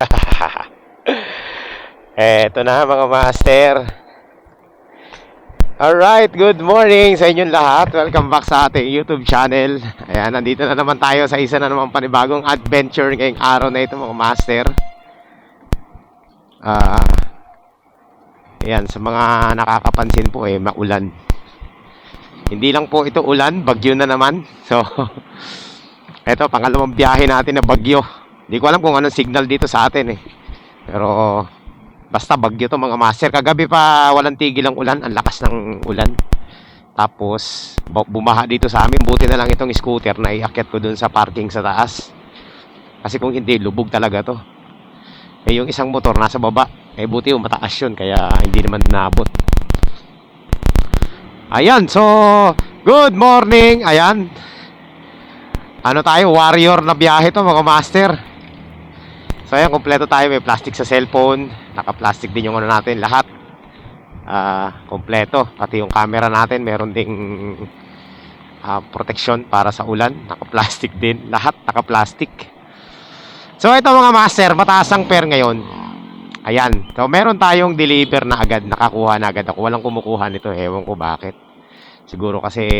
Eto na mga master. Alright, good morning sa inyong lahat. Welcome back sa ating YouTube channel. Ayan, nandito na naman tayo sa isa na naman panibagong adventure ngayong araw na ito mga master. Ah, ayan, sa mga nakakapansin po eh, maulan. Hindi lang po ito ulan, bagyo na naman. So, eto, pangalawang biyahe natin na bagyo. Hindi ko alam kung anong signal dito sa atin eh. Pero, basta bagyo to mga master. Kagabi pa walang tigil ang ulan. Ang lakas ng ulan. Tapos, bu- bumaha dito sa amin. Buti na lang itong scooter na iakyat ko dun sa parking sa taas. Kasi kung hindi, lubog talaga to. Eh, yung isang motor nasa baba. Eh, buti yung mataas yun. Kaya hindi naman naabot. Ayan, so, good morning. Ayan. Ano tayo, warrior na biyahe to mga master. So ayan, kompleto tayo. May plastic sa cellphone. Naka-plastic din yung ano natin. Lahat. Ah, kompleto. Pati yung camera natin. Meron ding ah, protection para sa ulan. Naka-plastic din. Lahat naka-plastic. So ito mga master, mataas ang pair ngayon. Ayan. So meron tayong deliver na agad. Nakakuha na agad ako. Walang kumukuha nito. Ewan ko bakit. Siguro kasi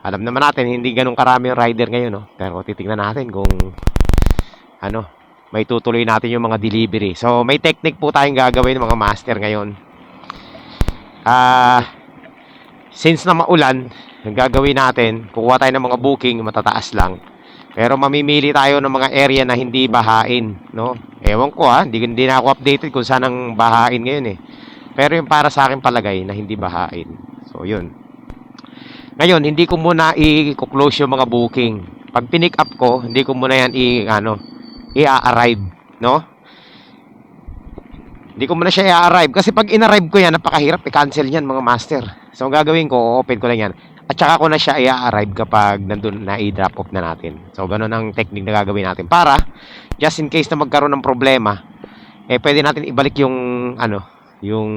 alam naman natin hindi ganun karami rider ngayon, no? Pero titingnan natin kung ano, may tutuloy natin yung mga delivery. So, may technique po tayong gagawin mga master ngayon. Ah, since na maulan, ang gagawin natin, kukuha tayo ng mga booking, matataas lang. Pero mamimili tayo ng mga area na hindi bahain, no? Ewan ko ha, hindi, hindi na ako updated kung saan ang bahain ngayon eh. Pero yung para sa akin palagay na hindi bahain. So, yun. Ngayon, hindi ko muna i-close yung mga booking. Pag pinick up ko, hindi ko muna yan i, ano, i-arrive, no? Hindi ko muna siya i-arrive kasi pag in-arrive ko yan, napakahirap i-cancel yan mga master. So, ang gagawin ko, open ko lang yan. At saka ko na siya i-arrive kapag nandun na i-drop off na natin. So, ganun ang technique na gagawin natin. Para, just in case na magkaroon ng problema, eh, pwede natin ibalik yung, ano, yung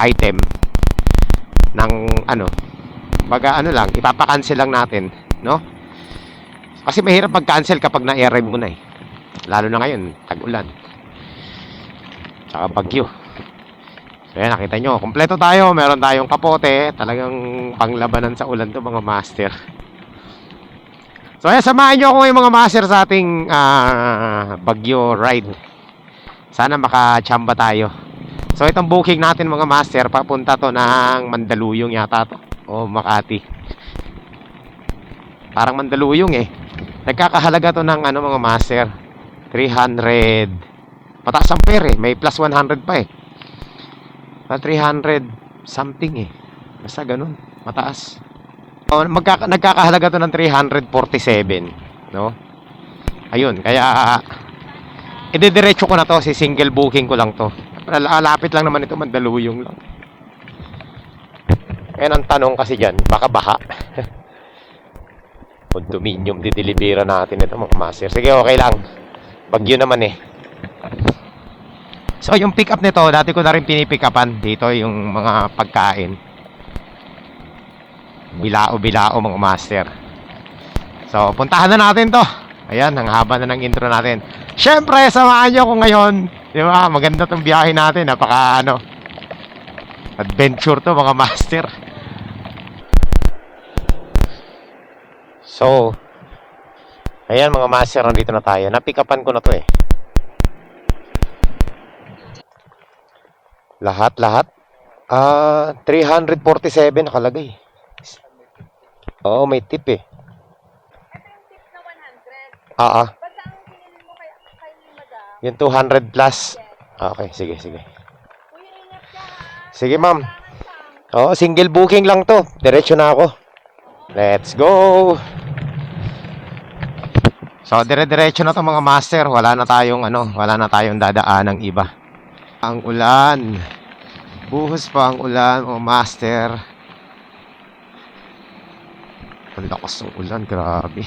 item ng, ano, baga, ano lang, ipapakancel lang natin, no? Kasi mahirap mag-cancel kapag na-arrive mo na eh. Lalo na ngayon, tag-ulan. Tsaka bagyo. So yan, nakita nyo, kompleto tayo. Meron tayong kapote. Talagang panglabanan sa ulan to mga master. So ayan, samahan nyo ako ngayon mga master sa ating ah, bagyo ride. Sana makachamba tayo. So itong booking natin mga master, papunta to ng Mandaluyong yata to. O Makati. Parang Mandaluyong eh. Nagkakahalaga to ng ano mga master. 300. Mataas ang pair eh. May plus 100 pa eh. Na 300 something eh. Basta ganun. Mataas. O, magkaka- nagkakahalaga to ng 347. No? Ayun. Kaya idediretso ko na to. Si single booking ko lang to. Lapit lang naman ito. Mandaluyong lang. Ayan ang tanong kasi dyan. Baka baha. Condominium didelibera natin ito mga master. Sige, okay lang. Bagyo naman eh. So, yung pick up nito, dati ko na rin pinipick upan dito yung mga pagkain. Bilao-bilao mga master. So, puntahan na natin to. Ayan, ang haba na ng intro natin. Siyempre, samahan nyo ko ngayon. Di ba? Maganda tong biyahe natin. Napaka, ano, adventure to mga master. So, ayan mga master, nandito na tayo. Napick upan ko na to eh. Lahat, lahat. Ah, 347 nakalagay. Oo, may tip eh. Ito yung tip na 100. Ah, ah. Yung 200 plus. Ah, Okay, sige, sige. Sige, ma'am. Oo, single booking lang to. Diretso na ako. Let's go! So, dire-diretso na to mga master. Wala na tayong ano, wala na tayong dadaan ng iba. Ang ulan. Buhos pa ang ulan, mga master. Ang lakas ng ulan, grabe.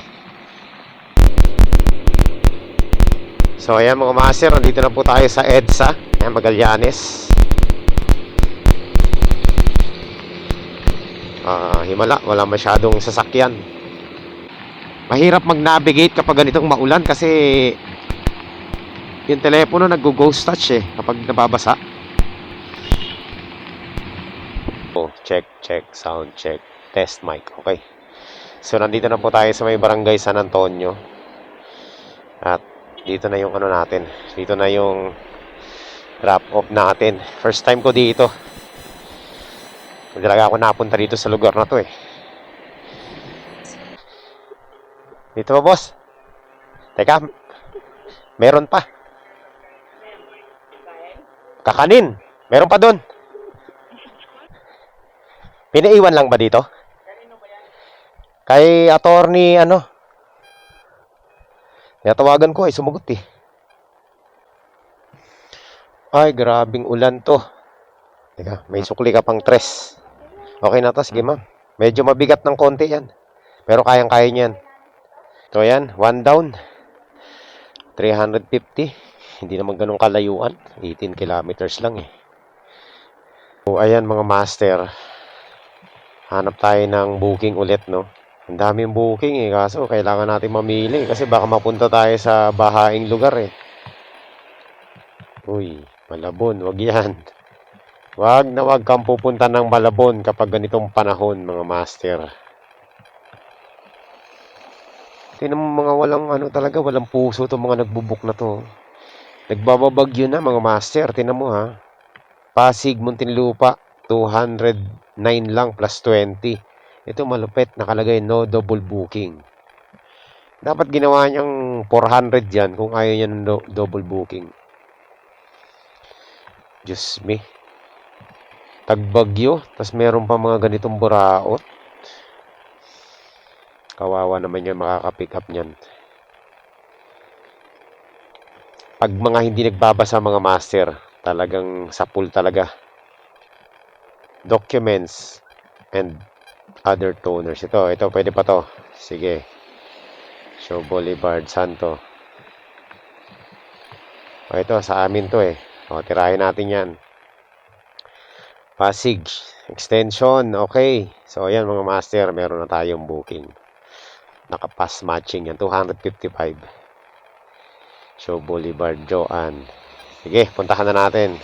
So, ayan mga master, nandito na po tayo sa EDSA, ayan, Magallanes. Ah, himala, wala masyadong sasakyan. Mahirap mag-navigate kapag ganitong maulan kasi yung telepono nag-ghost touch eh kapag nababasa. Oh, check, check, sound check, test mic. Okay. So, nandito na po tayo sa may barangay San Antonio. At dito na yung ano natin. Dito na yung wrap off natin. First time ko dito. Talaga ako napunta dito sa lugar na to eh. Dito ba, boss? Teka, meron pa. Kakanin. Meron pa doon. Pinaiwan lang ba dito? Kay attorney ano? Natawagan ko ay sumagot eh. Ay, grabing ulan to. Teka, may sukli ka pang tres. Okay na to, sige ma'am. Medyo mabigat ng konti yan. Pero kayang-kaya niyan. So yan, one down. 350. Hindi naman ganun kalayuan. 18 kilometers lang eh. So, ayan mga master. Hanap tayo ng booking ulit, no? Ang daming booking eh. Kaso, kailangan natin mamili. Kasi baka mapunta tayo sa bahaing lugar eh. Uy, Malabon. Wag yan. Wag na wag kang pupunta ng Malabon kapag ganitong panahon, mga master. Mo mga walang ano talaga, walang puso itong mga nagbubuk na to. Nagbababagyo na mga master, tingnan mo ha. Pasig, Muntinlupa, 209 lang plus 20. Ito malupit, nakalagay no double booking. Dapat ginawa niyang 400 yan kung ayaw niya ng do- double booking. Diyos me. Tagbagyo, tas meron pa mga ganitong buraot. Kawawa naman yan makaka-pick up niyan. Pag mga hindi nagbabasa mga master, talagang sapul talaga. Documents and other toners. Ito, ito, pwede pa to. Sige. Show Boulevard Santo. O, ito, sa amin to eh. O, tirahin natin yan. Pasig. Extension. Okay. So, ayan mga master. Meron na tayong booking. Nakapass matching yan. 255. Show Boulevard Joan. Sige, puntahan na natin.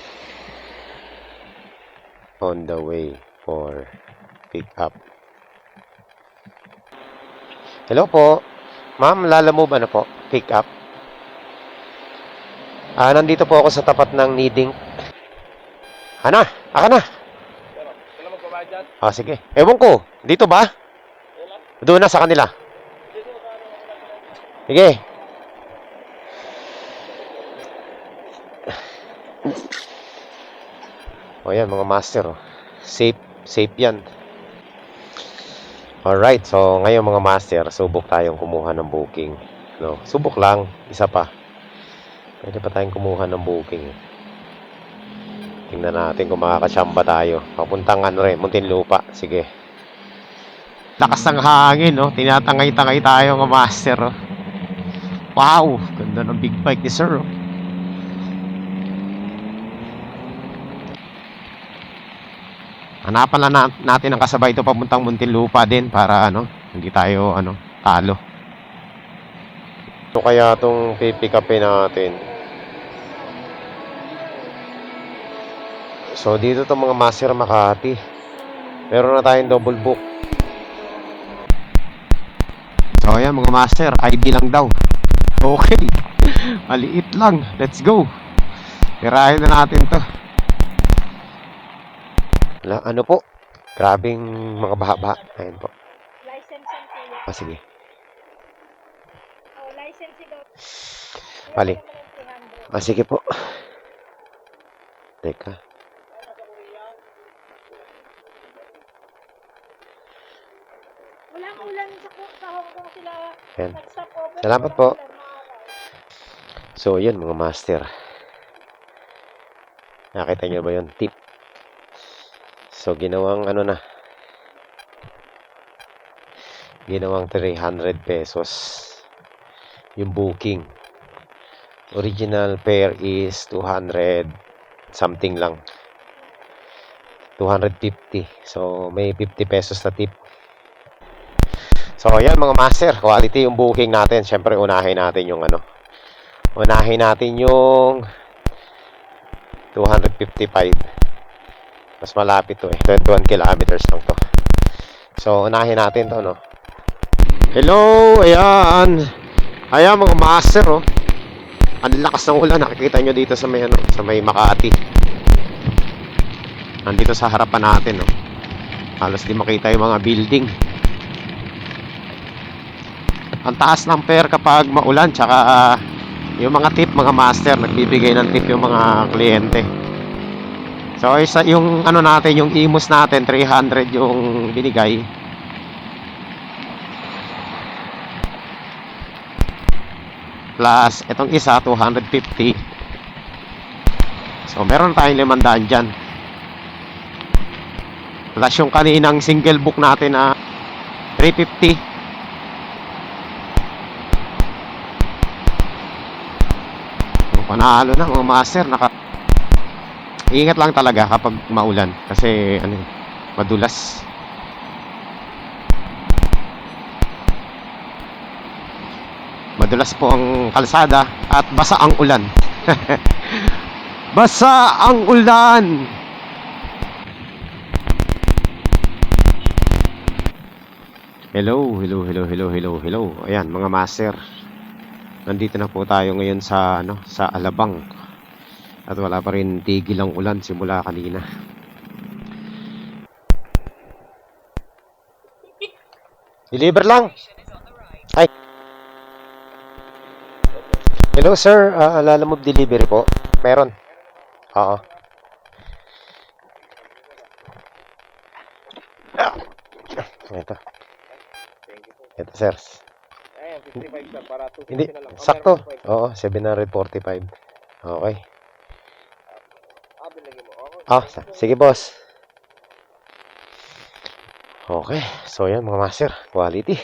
On the way for pick up. Hello po. Ma'am, lala mo ba na po? Pick up. Ah, nandito po ako sa tapat ng needing. Ana, aka na. Ah, sige. Ewan ko. Dito ba? Doon na sa kanila. Sige. O yan, mga master. oh. Safe, safe yan. Alright, so ngayon mga master, subok tayong kumuha ng booking. No, subok lang, isa pa. Pwede pa tayong kumuha ng booking. Tingnan natin kung makakasyamba tayo. Papuntang ano rin, Muntinlupa. Sige. Lakas ng hangin, no? Tinatangay-tangay tayo mga master, oh. Wow! Ganda ng big bike ni sir, oh. Hanapan na- natin ang kasabay ito papuntang Muntinlupa din para ano, hindi tayo ano, talo. Ito kaya itong pipick upin natin. So dito to mga master Makati. Meron na tayong double book. So ayan mga master, ID lang daw. Okay. Maliit lang. Let's go. Tirahin na natin to. Wala, ano po? Grabing mga baha-baha. Ayan po. Ah, sige. Oh, 200. Ah, sige po. Teka. Walang ulan sa, sa Hong Kong sila. Salamat po. So, yun mga master. Nakita nyo ba yun? Tip. So, ginawang ano na. Ginawang 300 pesos. Yung booking. Original fare is 200 something lang. 250. So, may 50 pesos na tip. So, ayan mga master. Quality yung booking natin. Siyempre, unahin natin yung ano. Unahin natin yung 255. Mas malapit to eh. 21 kilometers lang to. So, unahin natin to, no? Hello! Ayan! Ayan, mga master, oh. Ang lakas ng ulan. Nakikita nyo dito sa may, ano, sa may Makati. Nandito sa harapan natin, oh. Halos di makita yung mga building. Ang taas ng pair kapag maulan, tsaka ah, yung mga tip, mga master, nagbibigay ng tip yung mga kliyente. So, isa yung ano natin, yung imus natin, 300 yung binigay. Plus, itong isa, 250. So, meron tayong limandaan dyan. Plus, yung kaninang single book natin na 350. So, panalo na mga master. Naka... Ingat lang talaga kapag maulan. Kasi, ano, eh, madulas. Madulas po ang kalsada at basa ang ulan. basa ang ulan! Hello, hello, hello, hello, hello, hello. Ayan, mga master. Nandito na po tayo ngayon sa ano, sa Alabang. At wala pa rin tigil ang ulan simula kanina. Deliver lang. Hi. Hello sir, uh, alala mo delivery po? Meron. Oo. Ito. Ito sir. Ayan, 55 siya para 250 Hindi, na lang. 745. Okay. Ah, sige boss. Okay, so yan mga master, quality.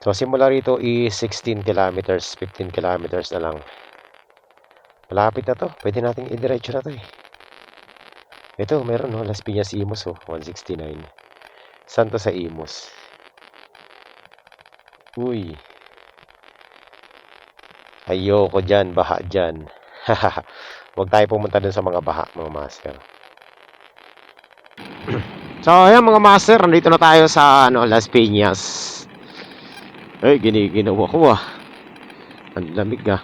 So simula rito is 16 kilometers, 15 kilometers na lang. Malapit na to, pwede nating idiretso na to eh. Ito, meron no, Las Piñas Imos oh, 169. Saan to sa Imos? Uy. Ayoko dyan, baha dyan. Huwag tayo pumunta dun sa mga baha, mga master. so, ayan mga master, nandito na tayo sa ano, Las Piñas. Ay, giniginawa ko ah. Ang lamig ah.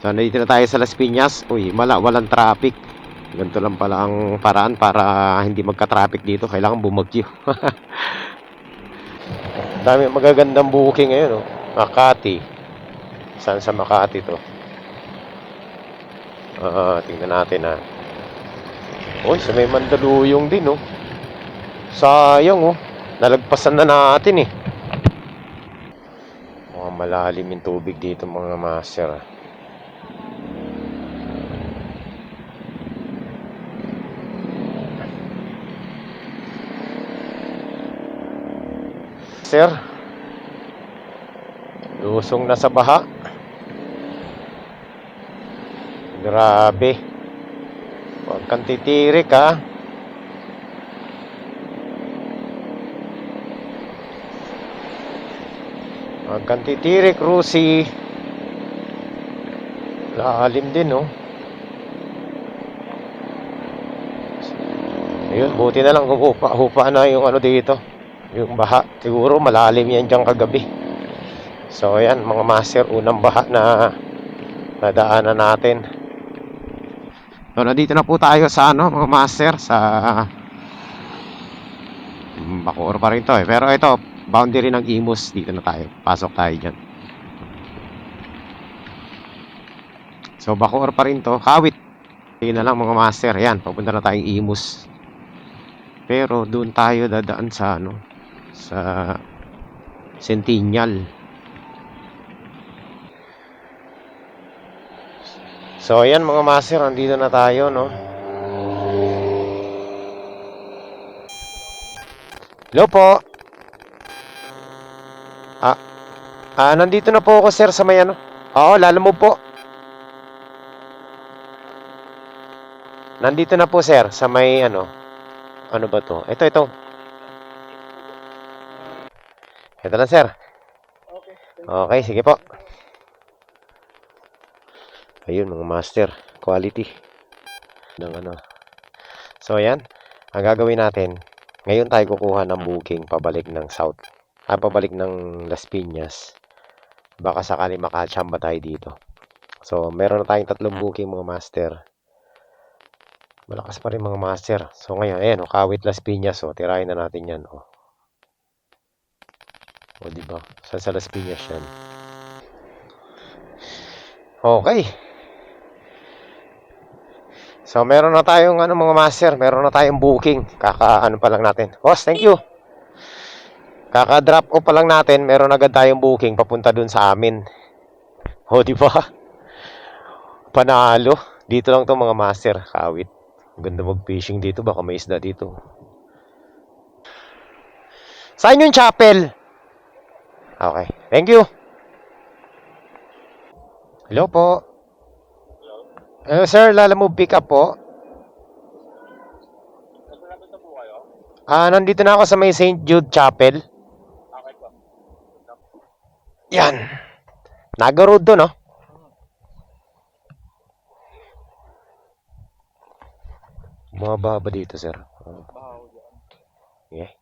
So, nandito na tayo sa Las Piñas. Uy, mala, walang traffic. Ganito lang pala ang paraan para hindi magka-traffic dito. Kailangan bumagyo. Dami magagandang booking ngayon, oh. Makati. Saan sa Makati to? Ah, tingnan natin ah. Uy, sa may Mandaluyong din, oh. Sayang, oh. Nalagpasan na natin, eh. Mukhang malalim yung tubig dito, mga master. ah. Sir, lusong na sa baha. Grabe. Huwag kang titirik, ha. Huwag kang titirik, Rusi. Lalim din, oh. Ayun, buti na lang hupa-hupa na yung ano dito. Yung baha. Siguro malalim yan dyan kagabi. So, ayan, mga master, unang baha na nadaanan natin. So, nandito na po tayo sa ano, mga master, sa Bacoor pa rin to eh. Pero ito, boundary ng Imus, dito na tayo. Pasok tayo dyan. So, Bacoor pa rin to. Kawit. Yun na lang mga master. Yan, papunta na tayong Imus. Pero doon tayo dadaan sa ano, sa Centennial. So, ayan mga master, nandito na tayo, no? Hello po. Ah, ah, nandito na po ako, sir, sa may ano. Oo, lalo mo po. Nandito na po, sir, sa may ano. Ano ba to? Ito, ito. Ito na, sir. Okay. Okay, sige po. Ayun mga master, quality ng ano. So ayan, ang gagawin natin, ngayon tayo kukuha ng booking pabalik ng South. Ah, pabalik ng Las Piñas. Baka sakali makachamba tayo dito. So, meron na tayong tatlong booking mga master. Malakas pa rin mga master. So ngayon, ayan, oh, Kawit Las Piñas, oh, tirahin na natin yan, oh. O, di ba? Sa Las Piñas yan? Okay. So, meron na tayong ano mga master, meron na tayong booking. Kaka ano pa lang natin. Boss, thank you. Kaka drop off pa lang natin, meron agad tayong booking papunta dun sa amin. O, di ba? Panalo. Dito lang to mga master, kawit. Ganda mag-fishing dito, baka may isda dito. Saan yung chapel? Okay. Thank you. Hello po. Hello, sir. Lala mo pick up po. Ah, nandito na ako sa may St. Jude Chapel. Yan. Naga Road to, no? Bumaba ba dito, sir? Oh. Sige.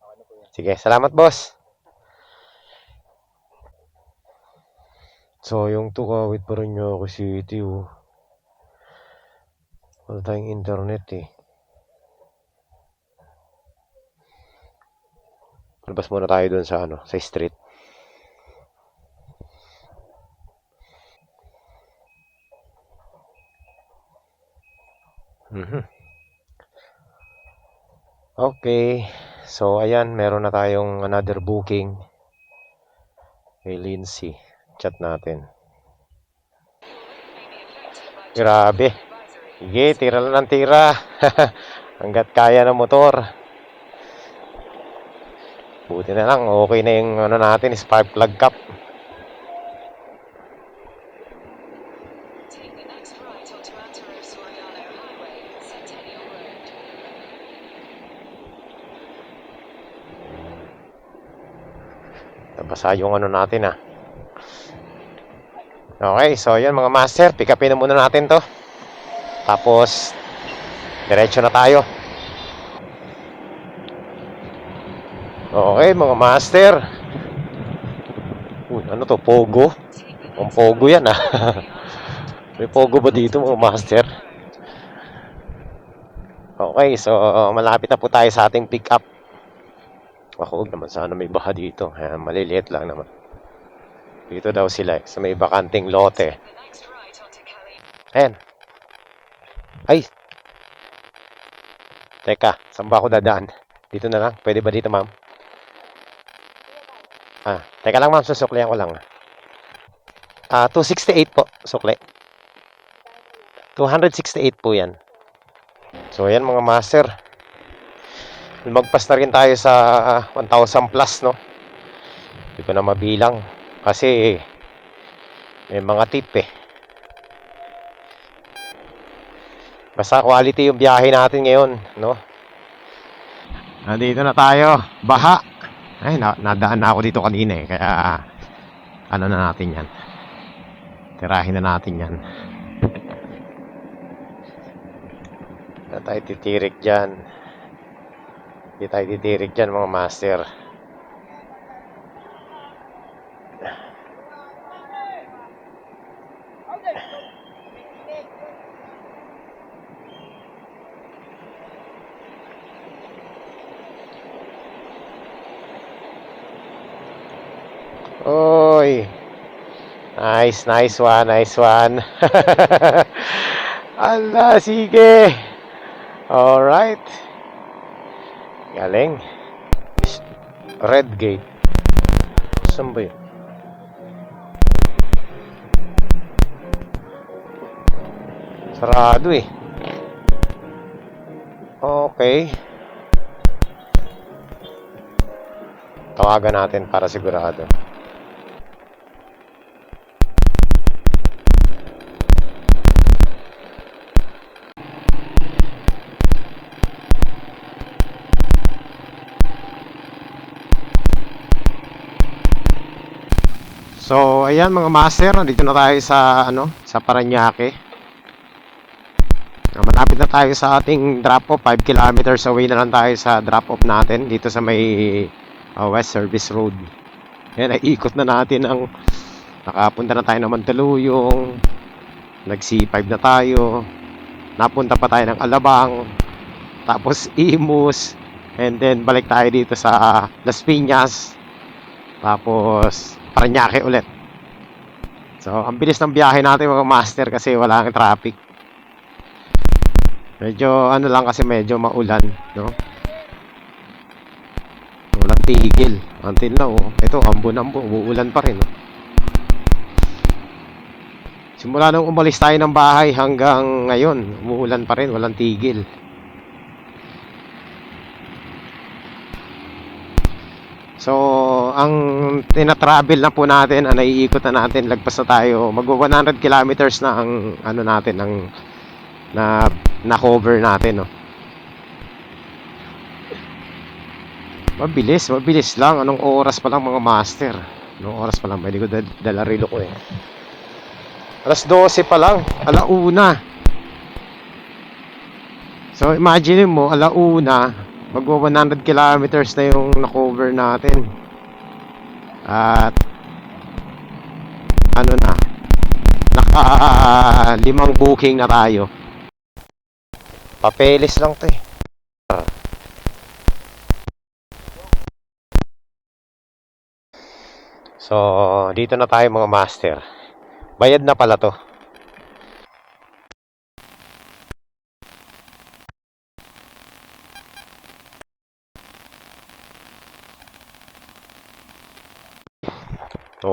Sige, salamat, boss. So, yung tukawit pa rin nyo ako city, oh. Wala tayong internet, eh. Labas muna tayo dun sa, ano, sa street. Mhm. Okay. So, ayan, meron na tayong another booking. Kay Lindsay. Chat natin. Grabe. Sige, tira lang ng tira. Hanggat kaya ng motor. Buti na lang, okay na yung ano natin, spark plug cap. Nabasa yung ano natin ah. Okay, so yan mga master, pick upin na muna natin to. Tapos, diretso na tayo. Okay, mga master. Uy, ano to, Pogo? Ang Pogo yan ah. May Pogo ba dito mga master? Okay, so malapit na po tayo sa ating pick up. Ako, huwag naman sana may baha dito. Maliliit lang naman. Dito daw sila eh, sa may bakanting lote. Ayan. Ay! Teka, saan ba ako dadaan? Dito na lang. Pwede ba dito, ma'am? Ah, teka lang, ma'am. Susuklihan ko lang. Ah, 268 po, sukli. 268 po yan. So, yan mga master. Magpas na rin tayo sa ah, 1,000 plus, no? Hindi ko na mabilang. Kasi, may mga tip eh. Basta quality yung biyahe natin ngayon, no? Nandito na tayo. Baha. Ay, na nadaan na ako dito kanina eh. Kaya, ano na natin yan. Tirahin na natin yan. Hindi tayo titirik dyan. Hindi tayo titirik dyan, mga master. Nice, nice one, nice one. Ala, sige. Alright. Galing. Red gate. Saan ba yun? Sarado eh. Okay. Tawagan natin para sigurado. So, ayan mga master, nandito na tayo sa ano, sa Paranaque. Ah, Malapit na tayo sa ating drop-off. 5 kilometers away na lang tayo sa drop-off natin dito sa may ah, West Service Road. Yan, naikot na natin ang nakapunta na tayo ng Mandaluyong. Nag C5 na tayo. Napunta pa tayo ng Alabang. Tapos Imus. And then balik tayo dito sa Las Piñas. Tapos Paranaque ulit. So, ang bilis ng biyahe natin mga master kasi wala ang traffic. Medyo ano lang kasi medyo maulan, no? Walang tigil. Until now, oh. ito ambon-ambo, uulan pa rin. Oh. Simula nung umalis tayo ng bahay hanggang ngayon, umuulan pa rin, walang tigil. So, ang tina-travel na po natin, ang naiikot na natin, lagpas na tayo, mag 100 kilometers na ang ano natin, ang na na cover natin, no. Mabilis, mabilis lang. Anong oras pa lang mga master? Anong oras pa lang? Pwede ko dal dala relo ko eh. Alas 12 pa lang. Alauna. So, imagine mo, alauna, magwa 100 kilometers na yung na-cover natin. At, ano na, naka limang booking na tayo. Papeles lang to eh. So, dito na tayo mga master. Bayad na pala to.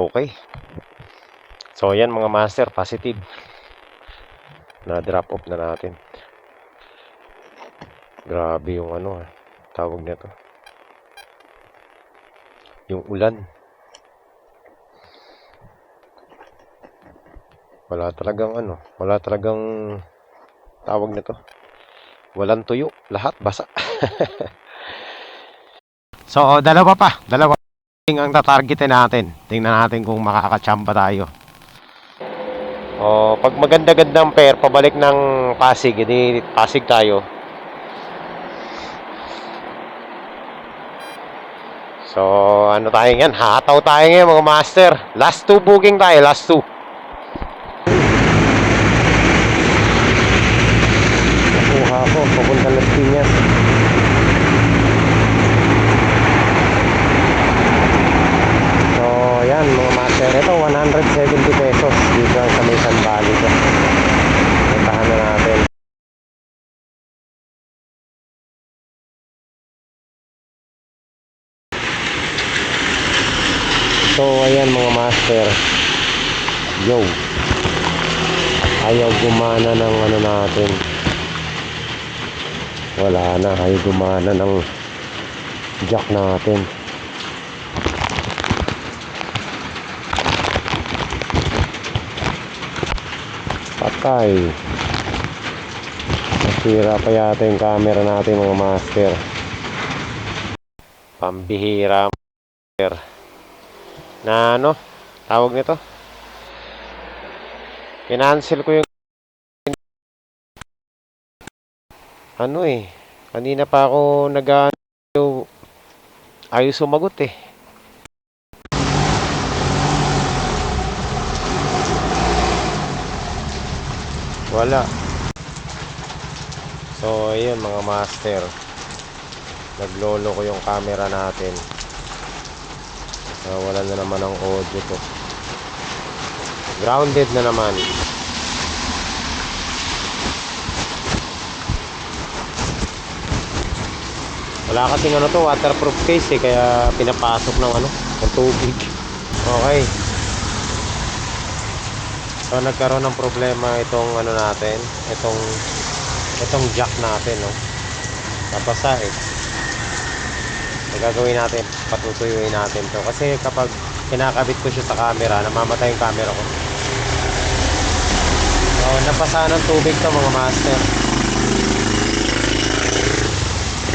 Okay. So, yan mga master, positive. Na drop off na natin. Grabe yung ano, ah, tawag nito. Yung ulan. Wala talagang ano, wala talagang tawag nito. Walang tuyo, lahat basa. so, dalawa pa, dalawa ang tatargetin natin. Tingnan natin kung makakachamba tayo. O, pag maganda-gandang pair, pabalik ng Pasig, hindi Pasig tayo. So, ano tayo yan? Hataw tayo ngayon mga master. Last two booking tayo, last two. Nakuha ko, papunta Las Piñas. So, yan mga master. Ito, 170 pesos dito sa may San Valley ko. Puntahan na natin. So, ayan mga master. Yo. Ayaw gumana ng ano natin. Wala na. Ayaw gumana ng jack natin. Patay. Nasira pa yata yung camera natin mga master. Pambihira master. Na ano? Tawag nito? Kinancel ko yung ano eh. Kanina pa ako nag ayos sumagot eh. Wala. So, ayun mga master. Naglolo ko yung camera natin. So, wala na naman ang audio to. Grounded na naman. Wala kasing ano to, waterproof case eh, kaya pinapasok ng ano, ng tubig. Okay. So nagkaroon ng problema itong ano natin, itong itong jack natin, no. Tapos sa eh. Ang gagawin natin, patutuyuin natin to kasi kapag kinakabit ko siya sa camera, namamatay yung camera ko. So napasa ng tubig to mga master.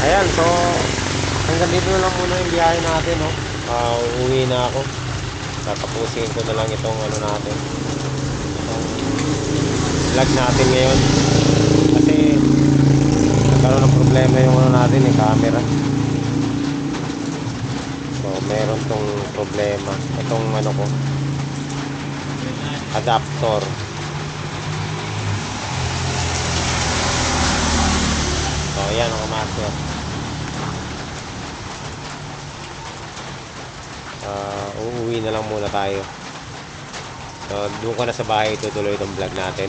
Ayan, so hanggang dito na lang muna yung biyahe natin, no. Ah, uuwi na ako. Tatapusin ko na lang itong ano natin. Itong vlog natin ngayon. Kasi nagkaroon ng problema yung ano natin eh, camera. So, meron tong problema. Itong ano ko, adapter. So, ayan mga master. Ah, uuwi na lang muna tayo. So, doon ko na sa bahay tutuloy itong vlog natin.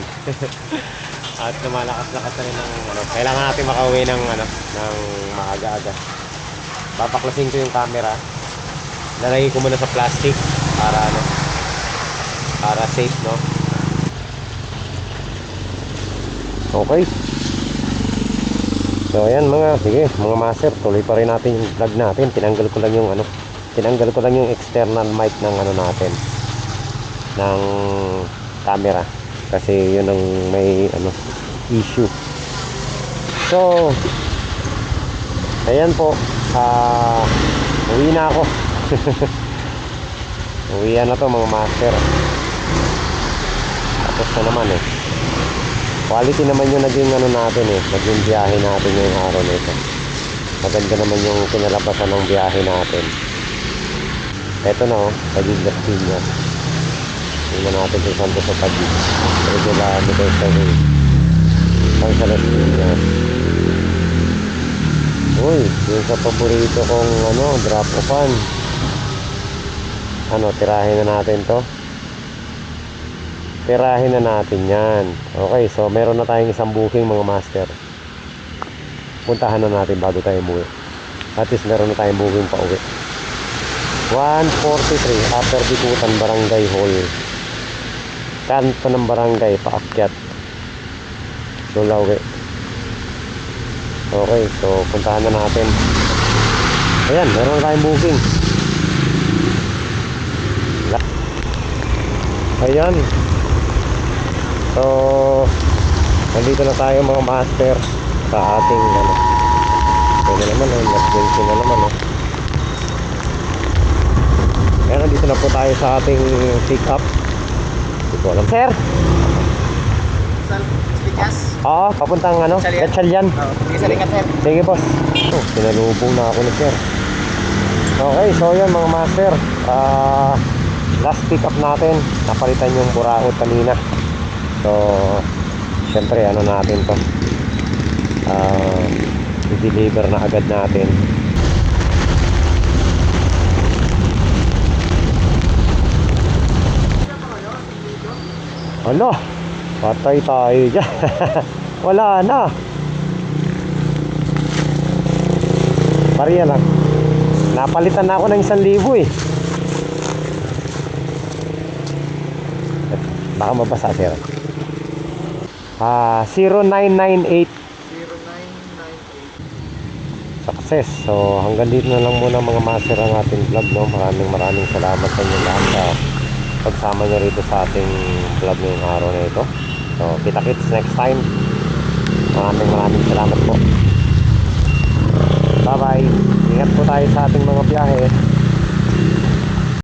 At lumalakas-lakas na rin ng ano, kailangan natin makauwi ng ano, ng maaga-aga. Papaklasin ko yung camera. Lalagay ko muna sa plastic para ano, para safe, no? Okay. So, ayan mga, sige, mga master, tuloy pa rin natin yung vlog natin. Tinanggal ko lang yung ano, tinanggal ko lang yung external mic ng ano natin. Ng camera. Kasi yun ang may ano issue. So ayan po. Ah uwi na ako. Uwi na to mga master. Tapos na naman eh. Quality naman yung naging ano natin eh. Naging biyahe natin ngayong araw na ito. Maganda naman yung kinalabasan ng biyahe natin eto na oh. Taguig Las Piñas tingnan natin kung saan to sa Taguig regular Taguig saan sa Piñas uy yung sa paborito kong ano drop offan ano tirahin na natin to. Tirahin na natin yan. Okay so meron na tayong isang booking mga master. Puntahan na natin bago tayo umuwi. At least meron na tayong booking pa uwi 143 Upper Bikutan Barangay Hall. Kanto ng barangay paakyat. Lulawi. Okay so puntahan na natin. Ayan meron tayong booking. Ayan. So nandito na tayo mga master sa ating ano ito na naman oh, emergency na naman oh Ayan, nandito na po tayo sa ating pick up. Hindi ko alam. Sir? Bigas? Oo, papuntang ano? Gatchalian? Gatchalian. Oo, sige sa sir. Sige boss. Oh, sinalubong na ako ni sir. Okay, so yan mga master. Ah, last pick up natin. Napalitan yung buraot kanina. So, syempre ano natin to. Ah, i-deliver na agad natin. Ano? Patay tayo dyan. Wala na. Pariya lang. Napalitan na ako ng isang libo eh. Baka mabasa sir. Ah, 0998 success. So, hanggang dito na lang muna mga master ang ating vlog, no? Maraming maraming salamat sa inyo lahat sa pagsama nyo rito sa ating vlog ngayong araw na ito. So, kita-kits next time. Maraming maraming salamat po. Bye-bye. Ingat po tayo sa ating mga biyahe.